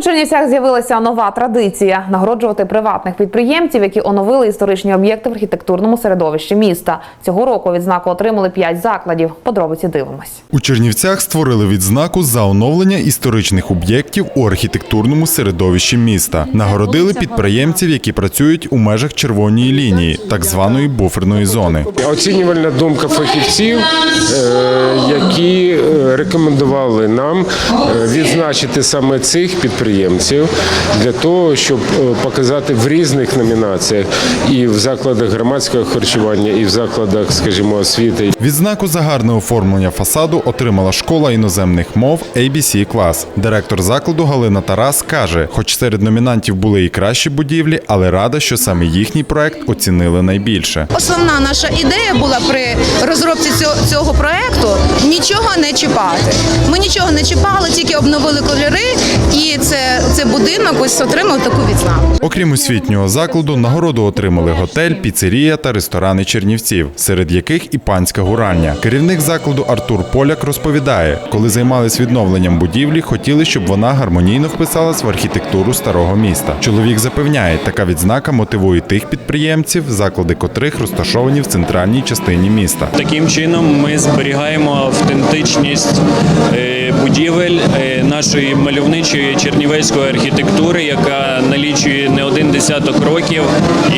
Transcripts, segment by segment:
У Чернівцях з'явилася нова традиція нагороджувати приватних підприємців, які оновили історичні об'єкти в архітектурному середовищі міста. Цього року відзнаку отримали п'ять закладів. Подробиці дивимось. У Чернівцях створили відзнаку за оновлення історичних об'єктів у архітектурному середовищі міста. Нагородили підприємців, які працюють у межах червоної лінії, так званої буферної зони. Оцінювальна думка фахівців, е, які е, рекомендували нам е, відзначити саме цих підприємців для того, щоб е, показати в різних номінаціях і в закладах громадського харчування, і в закладах, скажімо, освіти. Відзнаку за гарне оформлення фасаду отримала школа іноземних мов ABC клас. Директор закладу Галина Тарас каже: хоч серед номінантів були і кращі будівлі, але рада, що саме їхній проект оцінили найбільше. Основна наша ідея була при розробці цього, цього проекту нічого не чіпати. Ми нічого не чіпали, тільки обновили кольори, і це, це будинок ось отримав таку відзнаку. Окрім освітнього закладу, нагороду отримали готель, піцерія та ресторани чернівців, серед яких і панська гуральня. Керівник закладу Артур Поляк розповідає, коли займались відновленням будівлі, хотіли, щоб вона гармонійно вписалась в архітектуру старого міста. Чоловік запевняє, така відзнака мотивує тих підприємців, заклади котрих розташовані в центральній частині міста. Таким чином ми зберігаємо автентичність е, будівель е, нашої мальовничої чернівецької архітектури, яка налічує не один десяток років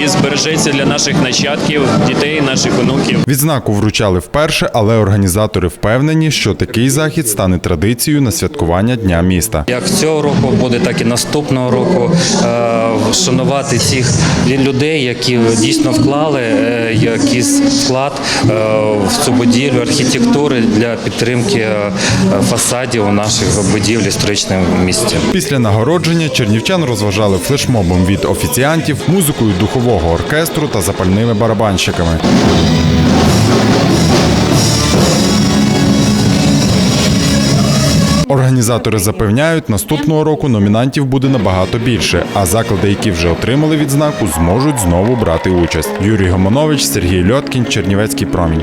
і збережеться для наших нащадків, дітей, наших онуків. Відзнаку вручали вперше, але організатори впевнені, що такий захід стане традицією на святкування Дня міста. Як цього року буде, так і наступного року е, вшанувати цих людей, які дійсно вклали е, якийсь вклад в цю будівлю архітектури для підтримки е, фасадів наших будівель історичних місті. Після нагородження чернівчан розважали флешмобом від офіціантів, музикою духового оркестру та запальними барабанщиками. Організатори запевняють, наступного року номінантів буде набагато більше, а заклади, які вже отримали відзнаку, зможуть знову брати участь. Юрій Гомонович, Сергій Льоткін, Чернівецький промінь.